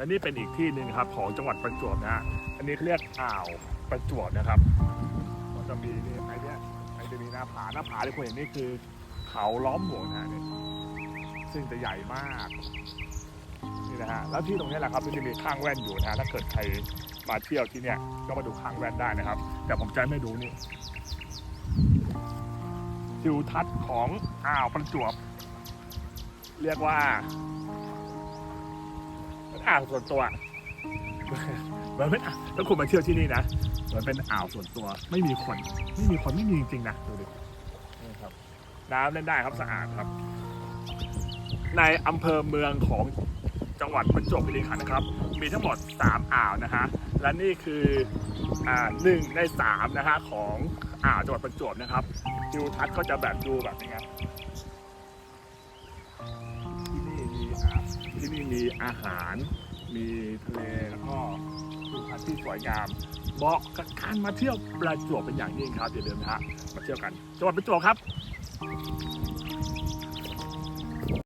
และนี่เป็นอีกที่หนึ่งครับของจังหวัดประจวบนะฮะอันนี้เขาเรียกอ่าวประจวบนะครับมันจะมีนี่ไอ้เนี่ยไอ้จะมีหน้าผาหน้าผาที่คุณเห็นนี่คือ เขาล้อมหมวกนะฮะเนี่ยซึ่งจะใหญ่มากนี่นะฮะแล้วที่ตรงนี้แหละครับที่จะมีข้างแว่นอยู่นะถ้าเกิดใครมาเที่ยวที่เนี่ยก็มาดูข้างแว่นได้นะครับ แต่ผมจะไม่ดูนี่ทิวทัศน์ของอ่าวประจวบ เรียกว่า อ่าวส่วนตัวเหมือนเป็นอ่าวแล้วคุณมาเที่ยวที่นี่นะเหมือนเป็นอ่าวส่วนตัว ไม่มีคนไม่มีคนไม่มีจริงๆนะดูดินี่ครับน้ำเล่นได้ครับสะอาดครับ ในอำเภอเมืองของจังหวัดประจวบคีรีขันธ์นะครับ มีทั้งหมด 3 อ่าวนะฮะและนี่คืออ่าหนึ่งในสามนะฮะของอ่าวจังหวัดประจวบนะครับทิวทัศน์ก็จะแบบดูแบบนี้ไงที่ ที่นี่มีอาหาร มีทะเลแล้วก็ภูทัศน์ที่สวยงามเหมาะกับการมาเที่ยวประจวบเป็นอย่างยิ่งครับอย่าลืมนะฮะมาเที่ยวกันจังหวัดประจวบครับ